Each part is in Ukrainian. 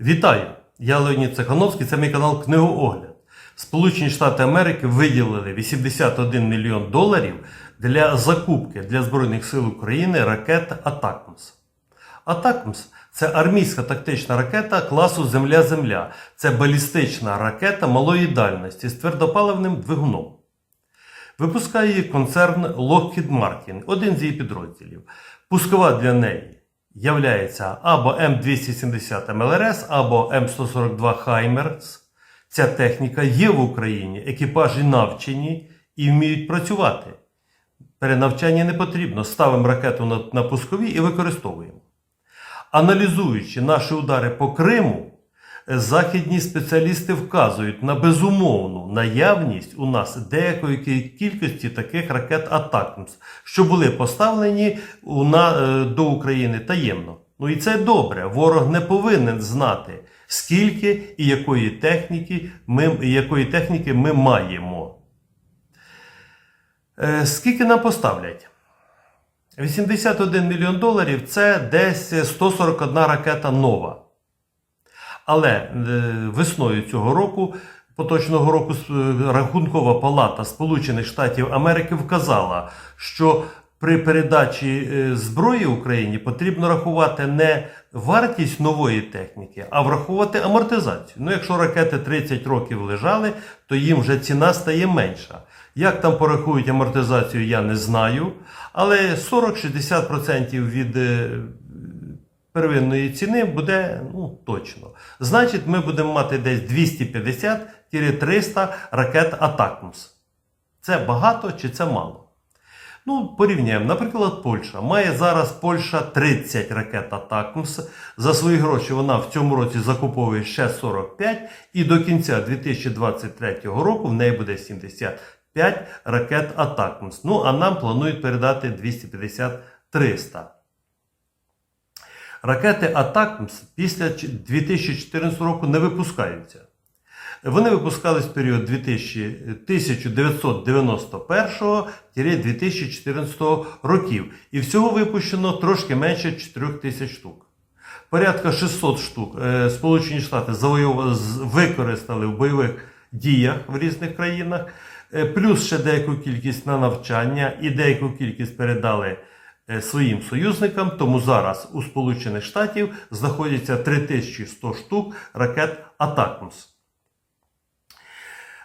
Вітаю! Я Леонід Цехановський, це мій канал Книгоогляд. Сполучені Штати Америки виділили 81 мільйон доларів для закупки для Збройних сил України ракет Атакмс. Атакмс це армійська тактична ракета класу Земля-Земля. Це балістична ракета малої дальності з твердопаливним двигуном. Випускає її концерн Lockheed Martin, один з її підрозділів. Пускова для неї являється або М270 МЛРС, або М142 Хаймерс. Ця техніка є в Україні, екіпажі навчені і вміють працювати. Перенавчання не потрібно. Ставимо ракету на, на пускові і використовуємо. Аналізуючи наші удари по Криму, західні спеціалісти вказують на безумовну наявність у нас деякої кількості таких ракет Атакмс, що були поставлені е, до України таємно. Ну і це добре. Ворог не повинен знати, скільки і якої техніки ми, якої техніки ми маємо. Е, Скільки нам поставлять? 81 мільйон доларів це десь 141 ракета нова. Але е, весною цього року, поточного року, е, Рахункова палата Сполучених Штатів Америки вказала, що при передачі е, зброї Україні потрібно рахувати не вартість нової техніки, а враховувати амортизацію. Ну, якщо ракети 30 років лежали, то їм вже ціна стає менша. Як там порахують амортизацію, я не знаю. Але 40-60% від первинної ціни буде ну, точно. Значить, ми будемо мати десь 250-300 ракет Атакмс. Це багато чи це мало? Ну, порівняємо. Наприклад, Польща. Має зараз Польща 30 ракет Атакмс. За свої гроші вона в цьому році закуповує ще 45, і до кінця 2023 року в неї буде 75 ракет Атакмс. Ну, а нам планують передати 250-300. Ракети Атакмс після 2014 року не випускаються. Вони випускались в період 2000 1991-2014 років. І всього випущено трошки менше 4 тисяч штук. Порядка 600 штук е, Сполучені Штати використали в бойових діях в різних країнах, е, плюс ще деяку кількість на навчання і деяку кількість передали своїм союзникам. Тому зараз у Сполучених Штатів знаходяться 3100 штук ракет Атакмс.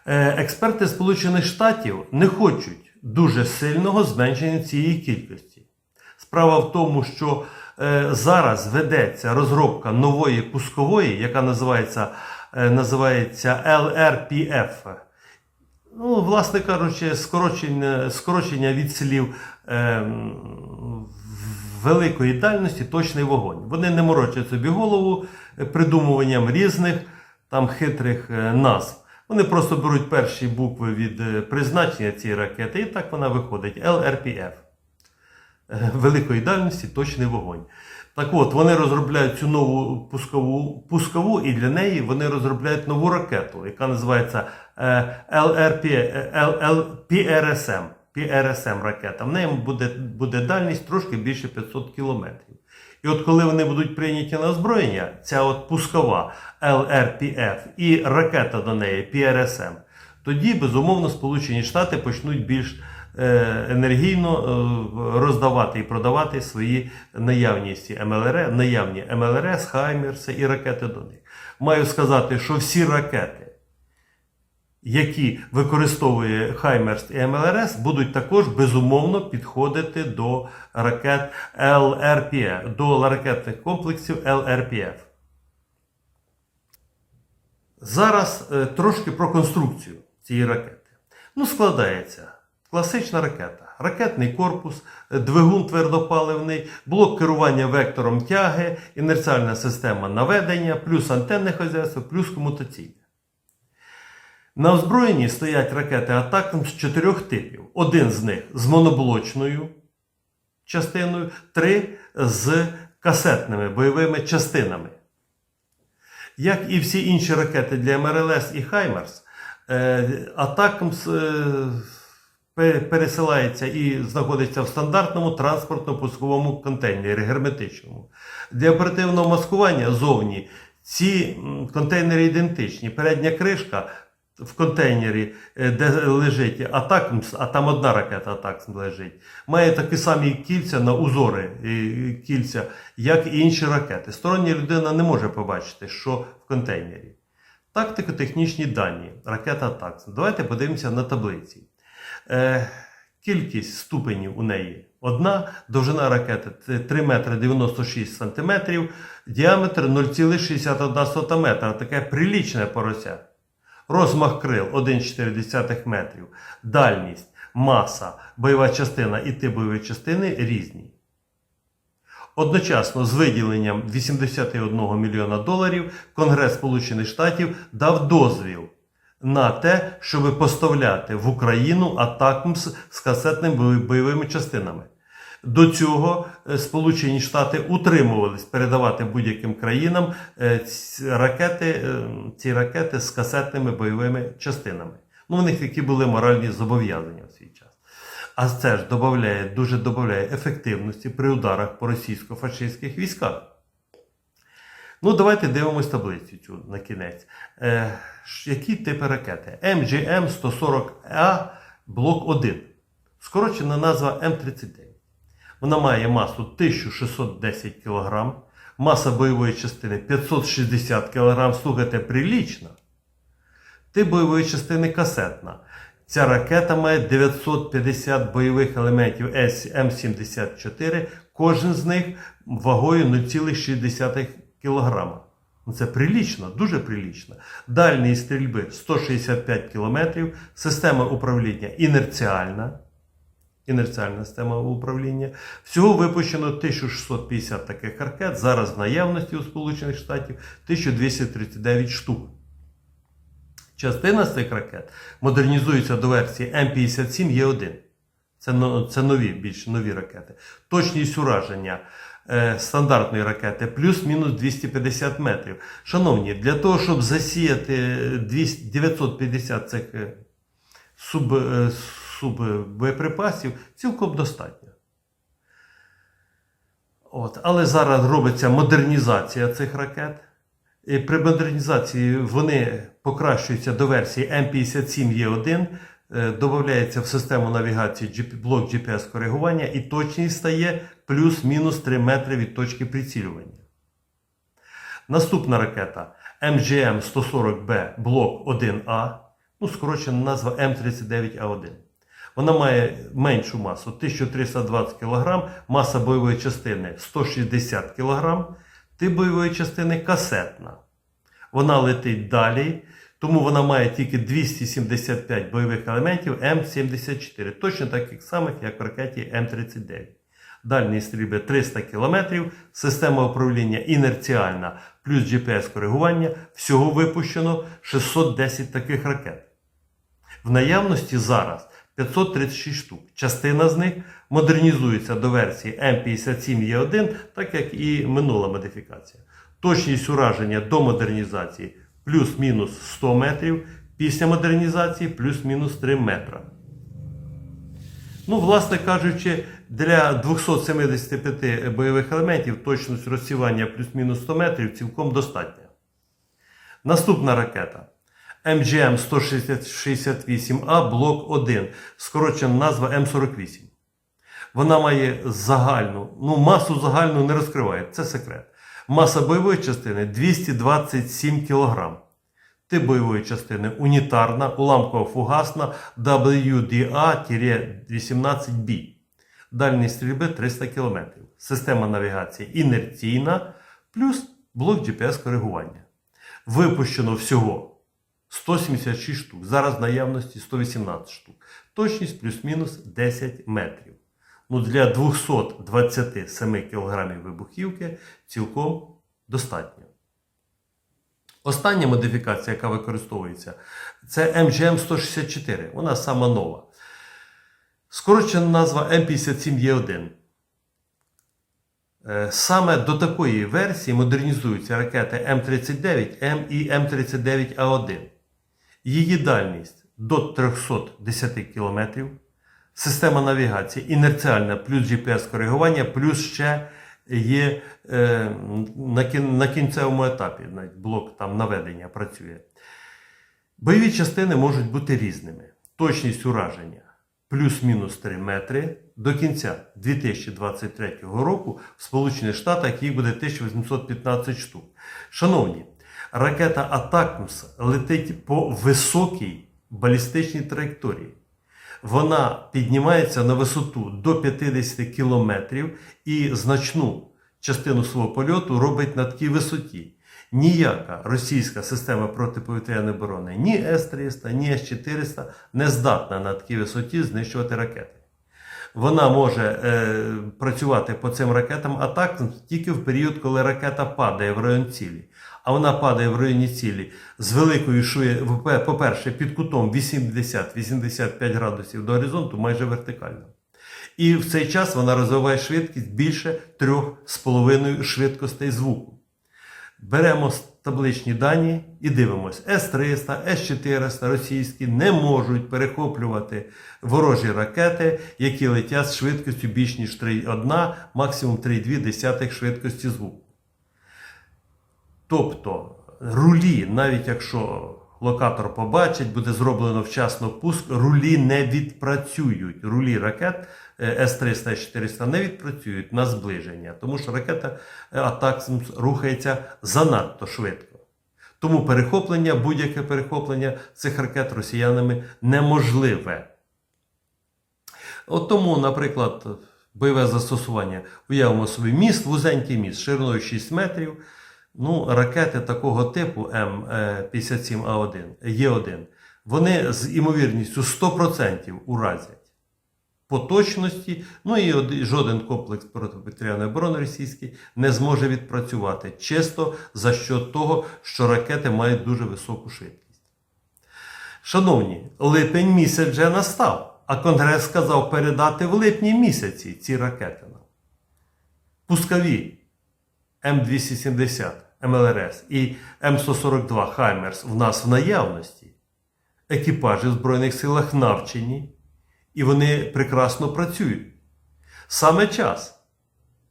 Е, Експерти Сполучених Штатів не хочуть дуже сильного зменшення цієї кількості. Sправа в тому, що е, зараз ведеться розробка нової пускової, яка називається, е, називається LRPF. Ну, власне кажучи, скорочення, скорочення від слів е, великої дальності точний вогонь. Вони не морочать собі голову е, придумуванням різних там хитрих е, назв. Вони просто беруть перші букви від е, призначення цієї ракети, і так вона виходить. Е, Великої дальності точний вогонь. Так от, вони розробляють цю нову пускову, пускову і для неї вони розробляють нову ракету, яка називається е, LRP, е. PRSM ракета. В неї буде, буде дальність трошки більше 500 кілометрів. І от коли вони будуть прийняті на озброєння, ця от пускова LRPF і ракета до неї PRSM, тоді, безумовно, Сполучені Штати почнуть більш енергійно е, роздавати і продавати свої наявності МЛР, наявні МЛРС, Хаймерси і ракети до них. Маю сказати, що всі ракети, які використовує Хаймерс і МЛРС, будуть також безумовно підходити до ракет ЛРПФ, до ракетних комплексів ЛРПФ. Зараз е, трошки про конструкцію цієї ракети. Ну, складається класична ракета, ракетний корпус, е, двигун твердопаливний, блок керування вектором тяги, інерціальна система наведення, плюс антенне хазяйство, плюс комутаційне. На озброєнні стоять ракети Атакам з чотирьох типів. Один з них з моноблочною частиною, три з касетними бойовими частинами. Як і всі інші ракети для МРЛС і Хаймерс, Атакамс пересилається і знаходиться в стандартному транспортно-пусковому контейнері герметичному. Для оперативного маскування зовні Ці контейнери ідентичні. Передня кришка в контейнері, е, де лежить Атакмс, а там одна ракета Атакмс лежить, має такі самі кільця на узори кільця, як і інші ракети. Стороння людина не може побачити, що в контейнері. Тактико-технічні дані. Ракета Атакмс. Давайте подивимося на таблиці. Е, кількість ступенів у неї одна, довжина ракети 3 метри 96 сантиметрів, діаметр 0,61 метра. Таке прилічне порося. Розмах крил 1,4 метрів. Дальність, маса, бойова частина і тип бойової частини різні. Одночасно з виділенням 81 мільйона доларів Конгрес Сполучених Штатів дав дозвіл на те, щоб поставляти в Україну атакмс з касетними бойовими частинами. До цього е, Сполучені Штати утримувались передавати будь-яким країнам е, ці ракети, е, ці ракети з касетними бойовими частинами. Ну, у них такі були моральні зобов'язання в свій час. А це ж додає, дуже додає ефективності при ударах по російсько-фашистських військах. Ну, давайте дивимось таблицю цю на кінець. Е, які типи ракети? МГМ 140А блок 1. Скорочена назва М39. Вона має масу 1610 кг, маса бойової частини 560 кг. Слухайте, прилічна. Тип бойової частини касетна. Ця ракета має 950 бойових елементів М74, кожен з них вагою 0,6 кг. Ну, Це прилічно, дуже прилічно. Дальність стрільби 165 км, система управління інерціальна. Інерціальна система управління. Всього випущено 1650 таких ракет. Зараз в наявності у Сполучених Штатів 1239 штук. Частина з цих ракет модернізується до версії М57Е1. Це, це нові, більш нові ракети. Точність ураження стандартної ракети плюс-мінус 250 метрів. Шановні, для того, щоб засіяти 950 цих е, суб, е, суббоєприпасів, цілком достатньо. От. Але зараз робиться модернізація цих ракет. І при модернізації вони покращуються до версії М57Е1, е, додається в систему навігації блок GPS-коригування і точність стає плюс-мінус 3 метри від точки прицілювання. Наступна ракета МГМ 140Б блок 1А, ну, скорочена назва М39А1. Вона має меншу масу 1320 кг, маса бойової частини 160 кг, тип бойової частини касетна. Вона летить далі, тому вона має тільки 275 бойових елементів М74, точно таких самих, як в ракеті М39. Дальність стрільби 300 км, система управління інерціальна плюс GPS-коригування. Всього випущено 610 таких ракет. В наявності зараз 536 штук. Частина з них модернізується до версії М57Е1, так як і минула модифікація. Точність ураження до модернізації плюс-мінус 100 метрів, після модернізації плюс-мінус 3 метра. Ну, власне кажучи, для 275 бойових елементів точність розсівання плюс-мінус 100 метрів цілком достатня. Наступна ракета. МГМ 168А блок 1, скорочена назва М48. Вона має загальну, ну масу загальну не розкриває, це секрет. Маса бойової частини 227 кг. Тип бойової частини унітарна, уламково-фугасна WDA-18B. Дальність стрільби 300 км. Система навігації інерційна плюс блок GPS-коригування. Випущено всього 176 штук. Зараз в наявності 118 штук. Точність плюс-мінус 10 метрів. Ну, для 227 кг вибухівки цілком достатньо. Остання модифікація, яка використовується, це MGM 164. Вона сама нова. Скорочена назва М57Е1. Е, Саме до такої версії модернізуються ракети М39, М і М39А1. Її дальність до 310 км. Система навігації інерціальна плюс GPS-коригування, плюс ще є е, на, кін, на кінцевому етапі. Навіть блок там наведення працює. Бойові частини можуть бути різними. Точність ураження плюс-мінус 3 метри. До кінця 2023 року в Сполучених Штатах їх буде 1815 штук. Шановні, ракета Атакмс летить по високій балістичній траєкторії. Вона піднімається на висоту до 50 кілометрів і значну частину свого польоту робить на такій висоті. Ніяка російська система протиповітряної оборони, ні С-300, ні С-400 не здатна на такій висоті знищувати ракети. Вона може е, працювати по цим ракетам атак тільки в період, коли ракета падає в район цілі. А вона падає в районі цілі з великою шує, по-перше, під кутом 80-85 градусів до горизонту, майже вертикально. І в цей час вона розвиває швидкість більше 3,5 швидкостей звуку. Беремо табличні дані і дивимося. С-300, С-400 російські не можуть перехоплювати ворожі ракети, які летять з швидкістю більш ніж 3,1, максимум 3,2 швидкості звуку. Тобто рулі, навіть якщо локатор побачить, буде зроблено вчасно пуск, рулі не відпрацюють. Рулі ракет е, С-300 С-400 не відпрацюють на зближення, тому що ракета е, Атаксмс рухається занадто швидко. Тому перехоплення, будь-яке перехоплення цих ракет росіянами неможливе. От тому, наприклад, бойове застосування уявимо собі міст, вузенький міст, шириною 6 метрів. Ну, ракети такого типу М57А1, Є1, вони з імовірністю 100% уразять по точності, ну і жоден комплекс протиповітряної оборони російський не зможе відпрацювати чисто за що того, що ракети мають дуже високу швидкість. Шановні, липень місяць вже настав, а Конгрес сказав передати в липні місяці ці ракети нам. Пускові М270 МЛРС і М142 Хаймерс в нас в наявності. Екіпажі в Збройних силах навчені, і вони прекрасно працюють. Саме час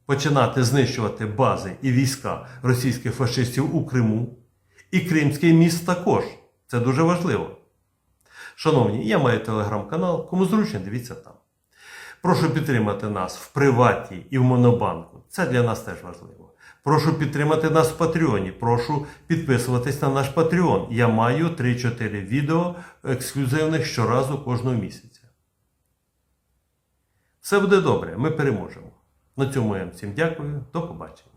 починати знищувати бази і війська російських фашистів у Криму, і Кримський міст також. Це дуже важливо. Шановні, я маю телеграм-канал, кому зручно, дивіться там. Прошу підтримати нас в приваті і в Монобанку. Це для нас теж важливо. Прошу підтримати нас в Патреоні. Прошу підписуватись на наш Патреон. Я маю 3-4 відео ексклюзивних щоразу кожного місяця. Все буде добре, ми переможемо. На цьому я всім дякую. До побачення.